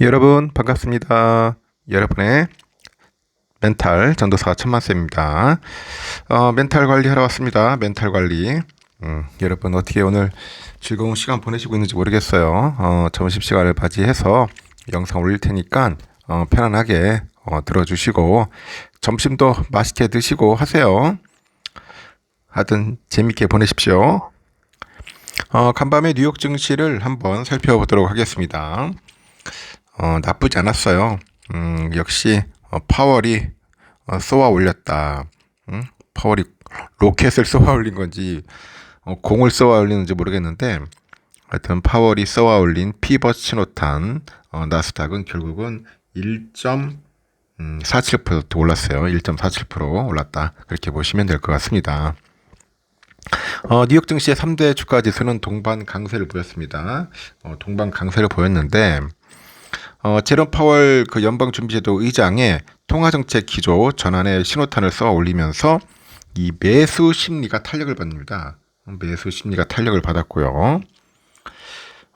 여러분 반갑습니다. 여러분의 멘탈 전도사 천만쌤입니다. 어, 멘탈 관리하러 왔습니다. 멘탈 관리. 음, 여러분 어떻게 오늘 즐거운 시간 보내시고 있는지 모르겠어요. 어, 점심 시간을 맞이해서 영상 올릴 테니까 어, 편안하게 어, 들어주시고 점심도 맛있게 드시고 하세요. 하여튼 재밌게 보내십시오. 어, 간밤에 뉴욕 증시를 한번 살펴보도록 하겠습니다. 어, 나쁘지 않았어요. 음, 역시 어, 파월이 어, 쏘아 올렸다. 음? 파월이 로켓을 쏘아 올린 건지 어, 공을 쏘아 올리는지 모르겠는데 하여튼 파월이 쏘아 올린 피벗 신호탄 어, 나스닥은 결국은 1.47% 올랐어요. 1.47% 올랐다. 그렇게 보시면 될 것 같습니다. 어, 뉴욕 증시의 3대 주가 지수는 동반 강세를 보였습니다. 어, 동반 강세를 보였는데 어, 제롬 파월 그 연방준비제도 의장의 통화정책 기조 전환에 신호탄을 쏘아 올리면서 이 매수 심리가 탄력을 받습니다. 매수 심리가 탄력을 받았고요.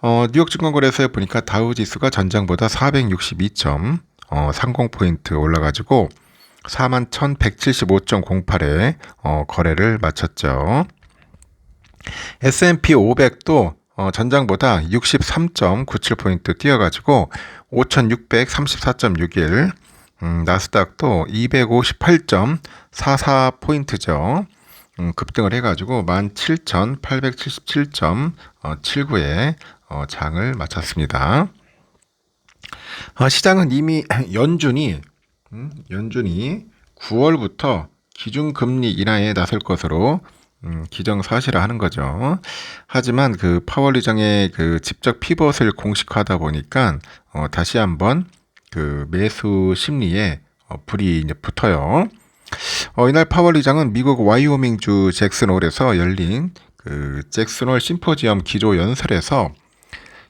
어, 뉴욕 증권거래소에 보니까 다우 지수가 전장보다 462점 어, 30포인트 올라가지고 41,175.08에 어, 거래를 마쳤죠. S&P 500도 어, 전장보다 63.97포인트 뛰어가지고 5,634.61 음, 나스닥도 258.44 포인트죠. 음, 급등을 해가지고 17,877.79에 어, 장을 마쳤습니다. 어, 시장은 이미 연준이 음, 연준이 9월부터 기준금리 인하에 나설 것으로 음, 기정사실화하는 거죠. 하지만 그 파월 의장의 그 직접 피벗을 공식화하다 보니까 어, 다시 한번 그 매수 심리에 어, 불이 이제 붙어요. 어, 이날 파월 의장은 미국 와이오밍주 잭슨홀에서 열린 그 잭슨홀 심포지엄 기조 연설에서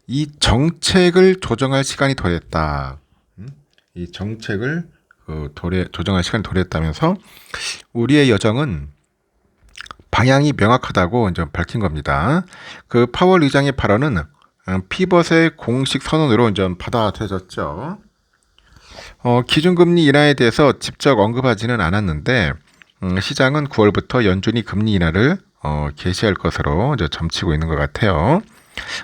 이 정책을 조정할 시간이 더했다. 음? 이 정책을 그 도래, 조정할 시간이 도래했다면서 우리의 여정은 방향이 명확하다고 이제 밝힌 겁니다. 그 파월 의장의 발언은 어, 피벗의 공식 선언으로 이제 받아들여졌죠. 어, 기준금리 인하에 대해서 직접 언급하지는 않았는데 음, 시장은 9월부터 연준이 금리 인하를 어, 개시할 것으로 이제 점치고 있는 것 같아요.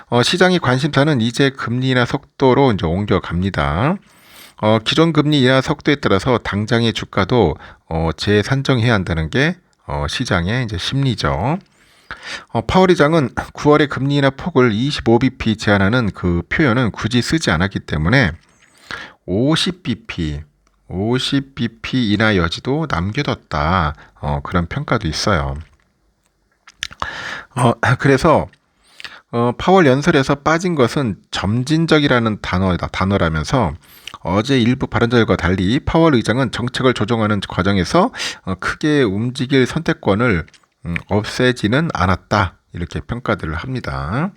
어, 시장의 관심사는 이제 금리 인하 속도로 이제 옮겨갑니다. 어, 기존 금리 인하 속도에 따라서 당장의 주가도 어, 재산정해야 한다는 게 어, 시장의 이제 심리죠. 어, 파월 의장은 9월에 금리 인하 폭을 25bp 제한하는 그 표현은 굳이 쓰지 않았기 때문에 50bp, 50bp 인하 여지도 남겨뒀다. 어, 그런 평가도 있어요. 어, 그래서 어, 파월 연설에서 빠진 것은 점진적이라는 단어다, 단어라면서 어제 일부 발언자들과 달리 파월 의장은 정책을 조정하는 과정에서 어, 크게 움직일 선택권을 음, 없애지는 않았다. 이렇게 평가들을 합니다.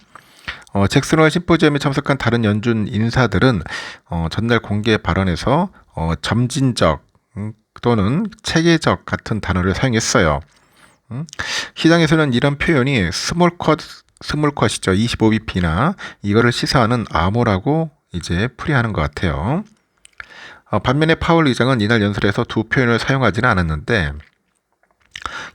어, 잭슨홀 심포지엄에 참석한 다른 연준 인사들은 어, 전날 공개 발언에서 어, 점진적 음, 또는 체계적 같은 단어를 사용했어요. 음? 시장에서는 이런 표현이 스몰컷 스몰컷이죠. 25bp나 이거를 시사하는 암호라고 이제 풀이하는 것 같아요. 어, 반면에 파월 의장은 이날 연설에서 두 표현을 사용하지는 않았는데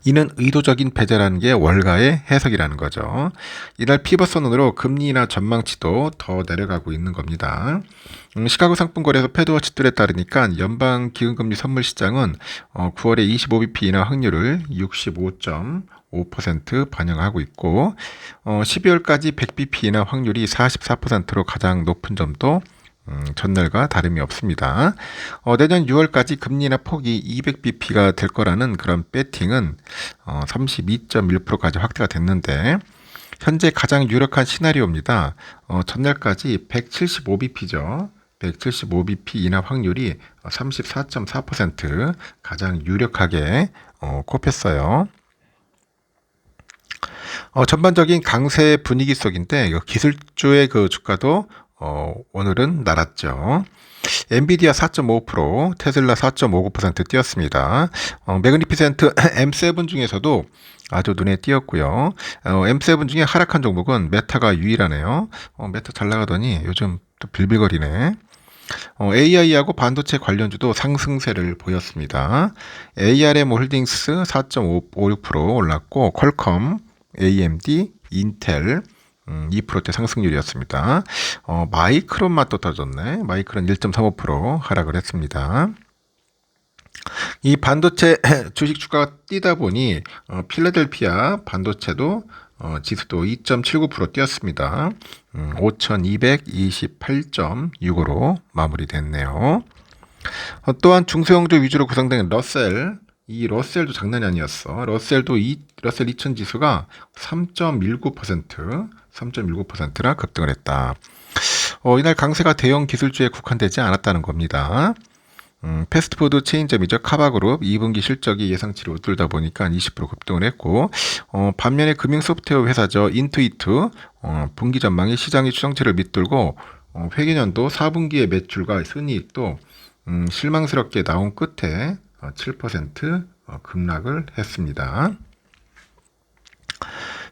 이는 의도적인 배제라는 게 월가의 해석이라는 거죠. 이날 피벗 선언으로 금리나 전망치도 더 내려가고 있는 겁니다. 음, 시카고 상품거래소 패드워치들에 따르니까 연방 기금금리 선물 시장은 어, 9월에 25bp 인하 확률을 65.5% 반영하고 있고 어, 12월까지 100bp 인하 확률이 44%로 가장 높은 점도 음, 전날과 다름이 없습니다. 어, 내년 6월까지 금리나 폭이 200bp가 될 거라는 그런 배팅은 어, 32.1%까지 확대가 됐는데 현재 가장 유력한 시나리오입니다. 어, 전날까지 175bp죠. 175bp 인하 확률이 34.4% 가장 유력하게 어, 꼽혔어요. 어, 전반적인 강세 분위기 속인데 기술주의 그 주가도 어, 오늘은 날았죠. 엔비디아 4.5%, 테슬라 4.59% 뛰었습니다. 어, 매그니피센트 M7 중에서도 아주 눈에 띄었고요. 어, M7 중에 하락한 종목은 메타가 유일하네요. 어, 메타 잘 나가더니 요즘 또 빌빌거리네. 어, AI하고 반도체 관련주도 상승세를 보였습니다. ARM 홀딩스 4.56% 올랐고 퀄컴, AMD, 인텔 음, 2%대 상승률이었습니다. 어, 마이크론만 또 터졌네. 마이크론 1.35% 하락을 했습니다. 이 반도체 주식 주가가 뛰다 보니 어, 필라델피아 반도체도 어, 지수도 2.79% 뛰었습니다. 음, 5,228.65로 마무리됐네요. 어, 또한 중소형주 위주로 구성된 러셀 이 러셀도 장난이 아니었어. 러셀도 이 러셀 2000 지수가 3.19% 3.19%나 급등을 했다. 어, 이날 강세가 대형 기술주에 국한되지 않았다는 겁니다. 음, 패스트푸드 체인점이죠. 카바그룹 2분기 실적이 예상치를 웃돌다 보니까 20% 급등을 했고 어, 반면에 금융 소프트웨어 회사죠. 인투이트 어, 분기 전망이 시장의 추정치를 밑돌고 어, 회계년도 4분기의 매출과 순이익도 음, 실망스럽게 나온 끝에 어, 7% 어, 급락을 했습니다.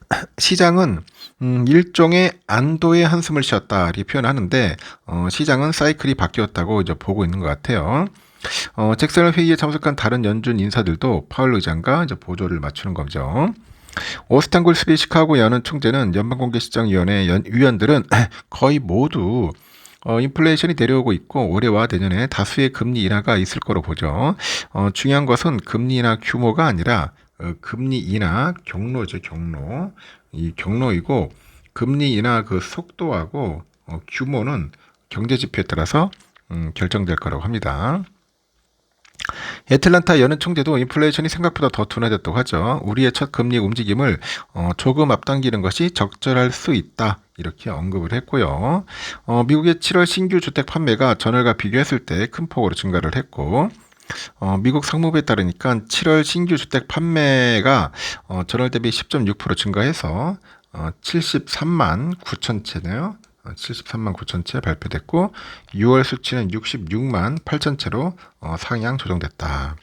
시장은 음, 일종의 안도의 한숨을 쉬었다 이렇게 표현하는데 어, 시장은 사이클이 바뀌었다고 이제 보고 있는 것 같아요. 어, 잭슨 회의에 참석한 다른 연준 인사들도 파월 의장과 이제 보조를 맞추는 거죠. 오스탄굴 스리 시카고 연은 총재는 연방공개시장위원회 연, 위원들은 거의 모두 어, 인플레이션이 내려오고 있고 올해와 내년에 다수의 금리 인하가 있을 거로 보죠. 어, 중요한 것은 금리 인하 규모가 아니라 어, 금리 인하 경로죠, 경로. 이 경로이고 금리 인하 그 속도하고 어, 규모는 경제 지표에 따라서 음, 결정될 거라고 합니다. 애틀란타 연은 총재도 인플레이션이 생각보다 더 둔화됐다고 하죠. 우리의 첫 금리 움직임을 어, 조금 앞당기는 것이 적절할 수 있다. 이렇게 언급을 했고요. 어, 미국의 7월 신규 주택 판매가 전월과 비교했을 때 큰 폭으로 증가를 했고, 어, 미국 상무부에 따르니까 7월 신규 주택 판매가 어, 전월 대비 10.6% 증가해서 어, 73만 9천 채네요. 73만 9천 채 발표됐고 6월 수치는 66만 8천 채로 어, 상향 조정됐다.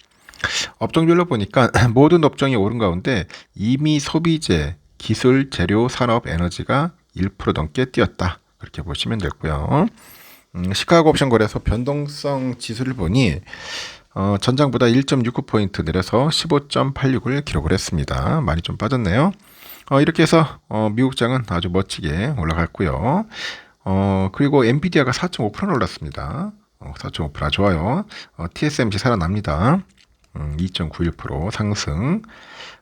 업종별로 보니까 모든 업종이 오른 가운데 이미 소비재, 기술, 재료, 산업, 에너지가 1% 넘게 뛰었다. 그렇게 보시면 되고요. 음, 시카고 옵션 거래소 변동성 지수를 보니 어, 전장보다 1.69포인트 내려서 15.86을 기록을 했습니다. 많이 좀 빠졌네요. 어, 이렇게 해서 어, 미국장은 아주 멋지게 올라갔고요. 어, 그리고 엔비디아가 4.5% 올랐습니다. 어, 4.5% 좋아요. 어, TSMC 살아납니다. 음, 2.91% 상승.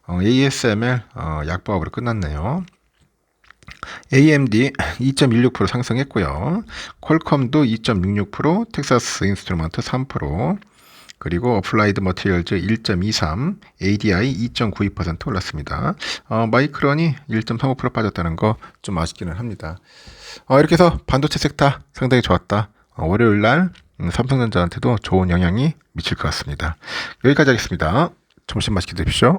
어, ASML 어, 약보합으로 끝났네요. AMD 2.16% 상승했고요. 퀄컴도 2.66%, 텍사스 인스트루먼트 3%, 그리고 어플라이드 머티리얼즈 1.23, ADI 2.92% 올랐습니다. 어, 마이크론이 1.35% 빠졌다는 거 좀 아쉽기는 합니다. 어, 이렇게 해서 반도체 섹터 상당히 좋았다. 어, 월요일 날 음, 삼성전자한테도 좋은 영향이 미칠 것 같습니다. 여기까지 하겠습니다. 점심 맛있게 드십시오.